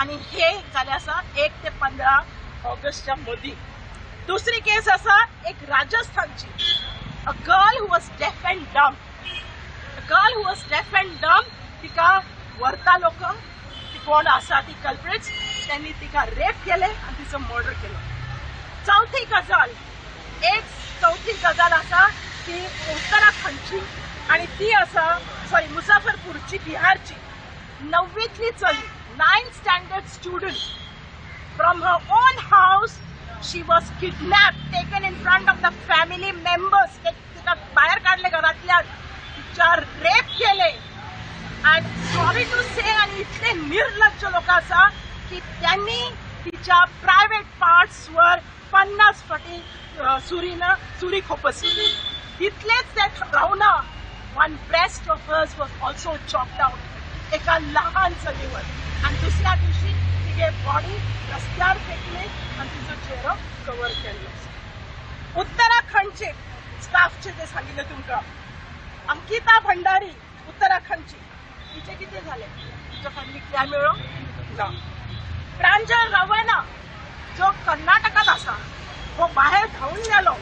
आणि हे जालें आसा एक ते पंदरा ऑगस्टच्या मदीं दुसरी केस आसा एक राजस्थानची. A girl who was deaf and dumb girl who was deaf and dumb तिका व्हरता लोक ती कोण आसा ती कल्प्रिट्स त्यांनी तिका रेप केले आणि तिचं मर्डर केलं. चौथी गजाल एक चौथी गजाल आसा ती उत्तराखंडची आणि ती आसा सॉरी मुसाफरपूरची बिहारची. नववीतली चली. Nine standard student from her own house she was kidnapped taken in front of the family members. ते तिका बाहेर काढले घरातल्या तिच्या रेप केले. अँड सॉरी टू से आणि इतले निर्लज्ज लोक असा की त्यांनी तिच्या प्रायव्हेट पार्ट्सवर पन्नास फाटी अ, सुरीनं सुरी खोपसली इतलेच ते राहून one breast of hers was also chopped out एका लहान सलीवर. आणि दुसऱ्या दिवशी तिघे बॉडी रस्त्यावर फेकले आणि तिचो चेहरो कव्हर केल्लो उत्तराखंडचे स्टाफचे ते सांगितले तुमकां अंकिता भंडारी उत्तराखंडची. तिचे किती झाले? तिच्या फॅमिलीक न्याय मिळो ना. प्रांजल रवना जो कर्नाटकात असा तो बाहेर धावून गेलो.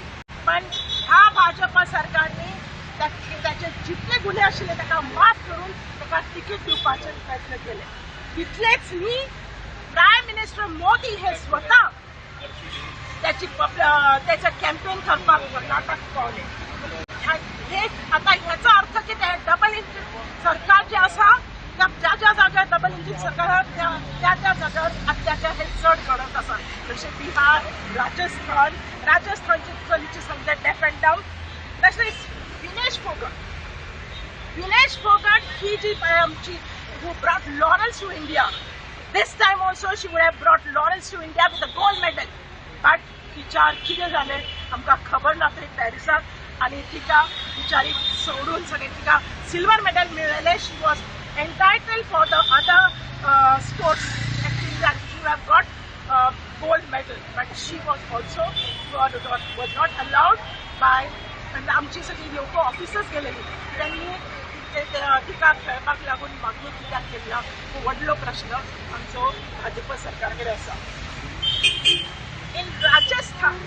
पण ह्या भाजपा सरकार ताचे त्याचे जितले गुन्हे आशिल्ले ताका माफ करून ताका तिकीट दिवपाचे प्रयत्न केले. तितलेच न्ही प्रायम मिनिस्टर मोदी हे स्वतः त्याची पब- त्याचं कॅम्पेन करपाक कर्नाटक पावले. हे आता ह्याचा अर्थ की डबल इंजिन सरकार जे असा त्या ज्या ज्या जाग्यार डबल इंजिन सरकार त्या त्या त्या जाग्यार अत्याचार हे चड घडत आसा जशें बिहार राजस्थान राजस्थानची चलीची सांगता डेफ अँड डम तशेंच विनेश फोगट विनेश फोगट ही जी पळय आमची who brought laurels to India. This time also she would have brought laurels to India with a gold medal. But तिच्या कितें जालें आमकां खबर ना तरी पॅरिसाक आनी तिका बिचारी सोडून सगळे तिका silver medal मेळयले she was entitled for the other sports activity she have got gold medal but she was also was not allowed by आमची सगळी लोक ऑफिसच गेलेली. त्यांनी ते- ते- खेळपाक लागून मागणी कित्याक केला हो व्हडलो प्रश्न आमचो भाजप सरकार कडेन आसा इन राजस्थान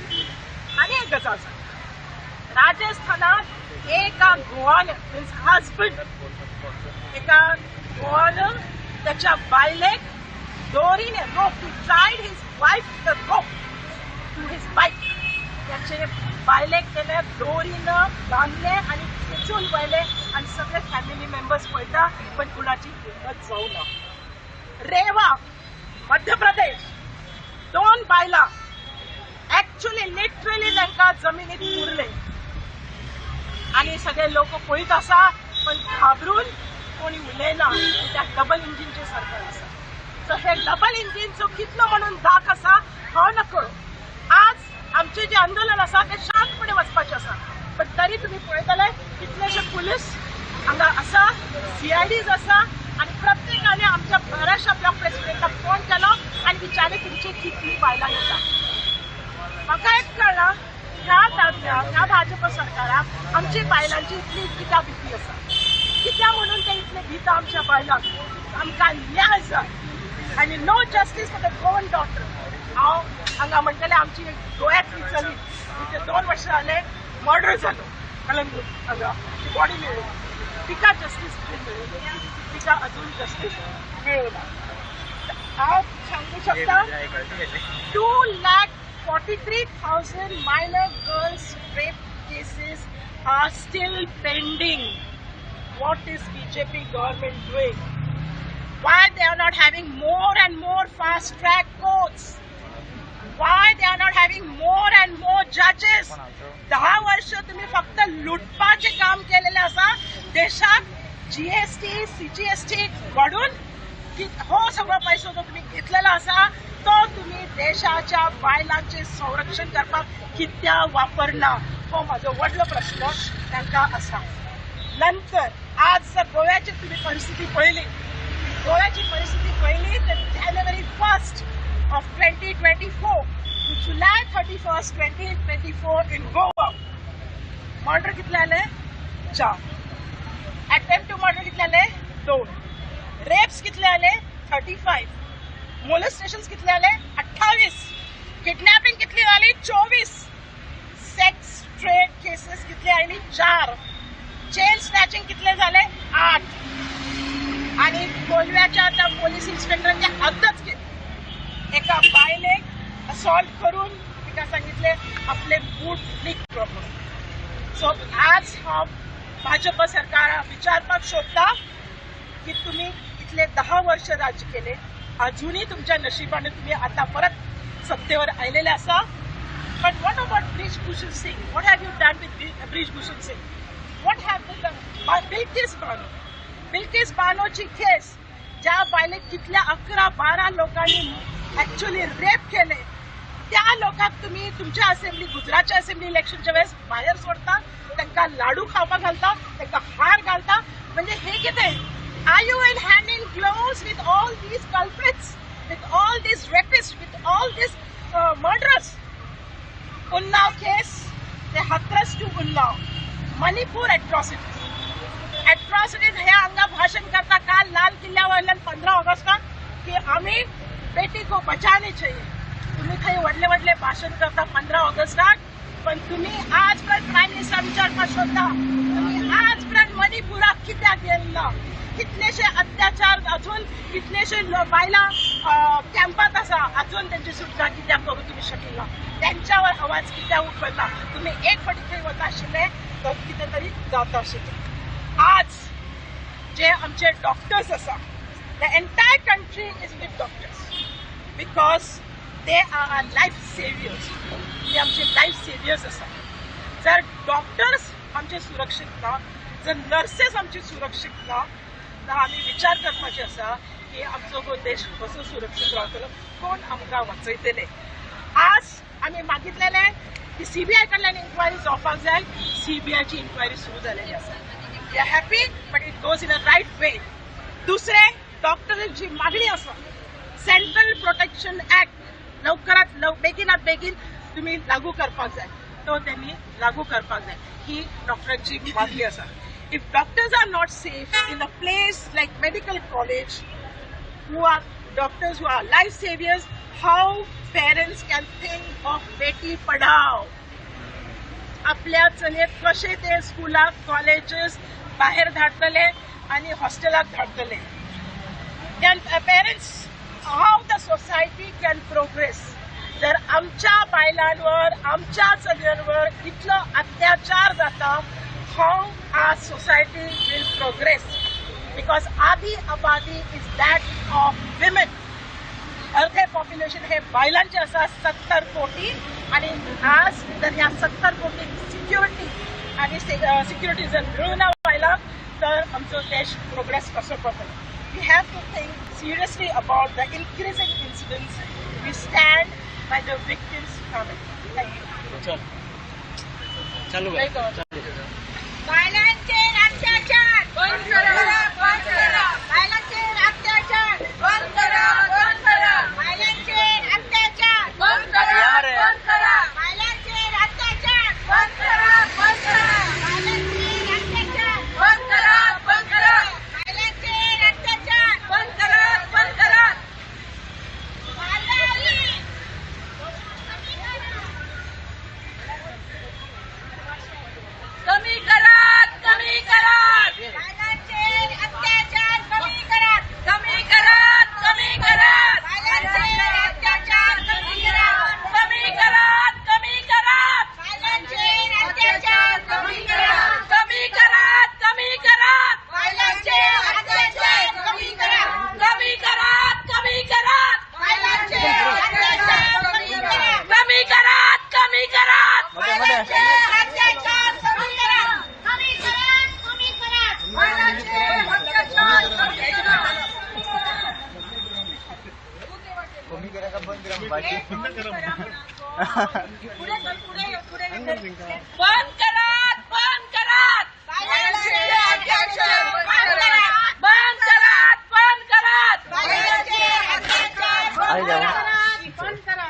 आनी एक गजाल सांगता राजस्थानात एका गोवान मिन्स हजबंड एका गोवान त्याच्या बायलेक दोरीने rope tried his wife the rope to his bike त्याचे बायलेक केले दोरीनं बांधले आणि खेचून पळयले आणि सगळे फॅमिली मेंबर्स पळयता पण कुणाची हिंमत जाऊ ना. रेवा मध्य प्रदेश दोन बायला ऍक्च्युली लिटरली तांकां जमिनीत पुरले आणि सगळे लोक पळयत आसा पण घाबरून कोणी उलयना त्या डबल इंजिनचे सरकार आसा सो हे डबल इंजिनचो कितलो म्हणून दाख आसा हांव न आमचे जे आंदोलन आसा ते शांतपणे वचपाचें आसा पण तरी तुम्ही पळयतले कितलेशे पुलीस हांगा आसा सीआयडीज आसा आणि प्रत्येकाने आमच्या बऱ्याचशा ब्लॉक प्रेसिडेंटाक फोन केलो आणि विचारले तुमची कितली बायलां येतात म्हाका एक कळना ह्या दादल्या ह्या भाजप सरकाराक आमची बायलांची इतली कित्या भीती आसा कित्या म्हणून ते इतले भिता आमच्या बायलांक आमकां न्याय जाय आनी no justice for the Goan doctor हांव हांगा म्हणटलें आमची गोंयांतली चली तिचे दोन वर्सां जाले मर्डर जालो कलंगूट हांगा ती बॉडी मेळ्ळी तिका जस्टीस मेळ्ळी तिका अजून जस्टीस मेळना हांव सांगू शकता two lakh forty-three thousand minor girls rape cases are still pending. What is BJP government doing? Why they are not having more and more fast track courts? Why they are not having more and more जजेस दहा वर्ष तुम्ही फक्त लुटपाचे काम केलेले असा देशात GST CGST वाढून हो सगळो पैसो जो तुम्ही घेतलेला असा. तो तुम्ही देशाच्या बायलांचे संरक्षण करपाक कित्या वापरना हो माझो व्हडलो प्रश्न तांकां आसा नंतर आज जर गोव्याची तुम्ही परिस्थिती पळयली गोव्याची परिस्थिती पळयली तर January first of twenty twenty four to July thirty first twenty twenty four in Goa murder कितले आले चार. अटेम्प्ट टू मर्डर कितले आले दोन. रेप्स कितले आले थर्टी फाईव्ह मोलेस्टेशन कितले जाले अठ्ठावीस किडनॅपिंग कितली जाली चोवीस सेक्स ट्रेड केसेस कितली आयली चार. चेन स्नॅचिंग कितले झाले आठ. आणि कोलव्याच्या त्या पोलीस इन्स्पेक्टरांनी हद्दच केली एका बायलेक असॉल्ट करून तिका सांगितले आपले बूट लीक प्रॉब्लम सो आज हांव भाजप सरकार विचारपाक सोदता की तुम्ही इतले दहा वर्ष राज्य केले अजूनही तुमच्या नशिबाने तुम्ही आता परत सत्तेवर आलेले असा. But what about Brij Bhushan Singh what have you done with Brij Bhushan Singh what have you Bilkis Bano Bilkis बानोची case ज्या बायलेक कितल्या अकरा बारा लोकांनी ऍक्च्युली रेप केले. त्या लोकांक तुम्ही तुमच्या असेंब्ली गुजरातच्या असेंब्ली इलेक्शनच्या वेळेस बाहेर सोडता त्यांना लाडू खावपा घालता त्यांना हार घालता. म्हणजे हे कितें? I you will hand in gloves with all these culprits with all these rapist with all these murderers Unnao case ते Hathras to Unnao Manipur atrocity atrocities हे हांगा भाषण करता काल लाल किल्ल्यावयल्यान पंदरा ऑगस्टाक की आम्ही बेटी को बचाने चाहिए। तुम्ही थंय वडले वडले भाषण करता पंदरा ऑगस्टाक पण तुम्ही आज पण प्रायम मिनिस्टर विचार सोदता तुम्ही आज पण मणिपुराक कित्याक गेले ना कितलेशे अत्याचार अजून कितलेशे बायला बायलां कॅम्पात आसा अजून त्यांची सुटका कित्याक करू तुम्ही शकना त्यांच्यावर आवाज कित्याक उखलना तुम्ही एक फाटी थंय वता आशिल्ले तर कितें तरी जाता आशिल्लें आज जे आमचे डॉक्टर्स आसा the entire country is with doctor because they are are life saviours ते आमचे लायफ सेवियर्स आसा जर डॉक्टर्स आमचे सुरक्षीत ना जर नर्सेस आमचे सुरक्षीत ना तर आमी विचार करपाचे आसा की आमचो हो देश कसो सुरक्षीत रावतलो कोण आमकां वाचयतले आज आमी मागितलेले की सीबीआय कडल्यान इन्क्वायरी जावपाक जाय सीबीआयची इन्क्वायरी सुरू जालेली आसा we are happy but it goes in a right way दुसरे डॉक्टरांची मागणी आसा सेंट्रल प्रोटेक्शन ऍक्ट लवकरात लव बेगिनात बेगीन तुम्ही लागू करपाक जाय. तो त्यांनी लागू करपाक जाय. ही डॉक्टरांची मागणी आसा if doctors are not safe in a place like medical college who are doctors who are life saviors, how parents can think of Beti Padhao. आपल्या चलयेक कशे ते स्कुलाक कॉलेजेस बाहेर धाडटले आणि हॉस्टेलाक धाडटले can parents uh, how the society can progress जर आमच्या बायलांवर आमच्या चलयांवर इतलो अत्याचार जाता how are society will progress because आधी आबादी इज दॅट ऑफ विमेन अर्धे पॉप्युलेशन हे बायलांचे आसा सत्तर कोटी आणि आज जर ह्या सत्तर कोटी सिक्युरिटी आणि सिक्युरिटी जर मिळून बायलांक तर आमचो देश प्रोग्रेस कसो करतलो we have to think seriously about the increasing incidence we stand by the victims family thank you चल चालू जय आहे बंद करा बंद करा. बंद करा. बंद करा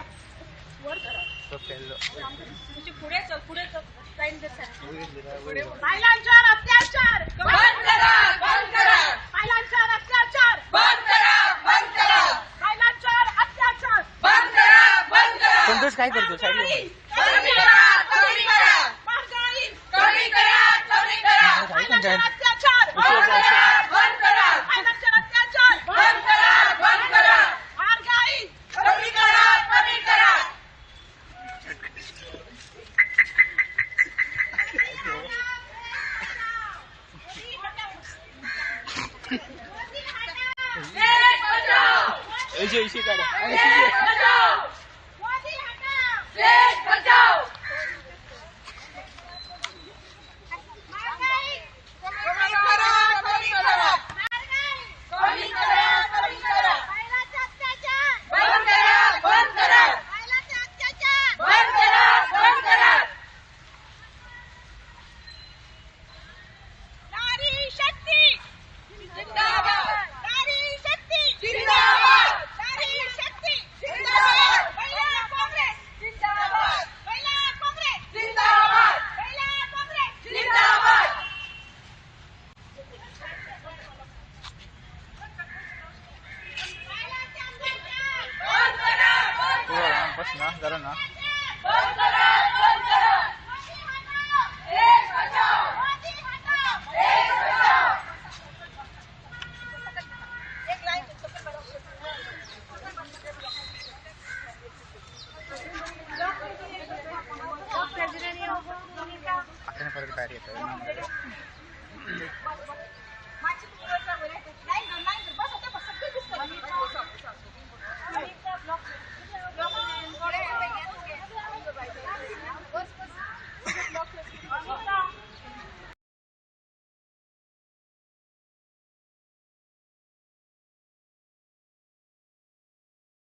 पुढे चल पुढे चल. टाइम देत पुढे महिलांच्यावर अत्याचार. बंद करा बंद करा महिलांच्यावर अत्याचार बंद करा बंद करा महिलांच्यावर संतोष काय करतो? साईड बस ना जरा ना Acá no puede gritar,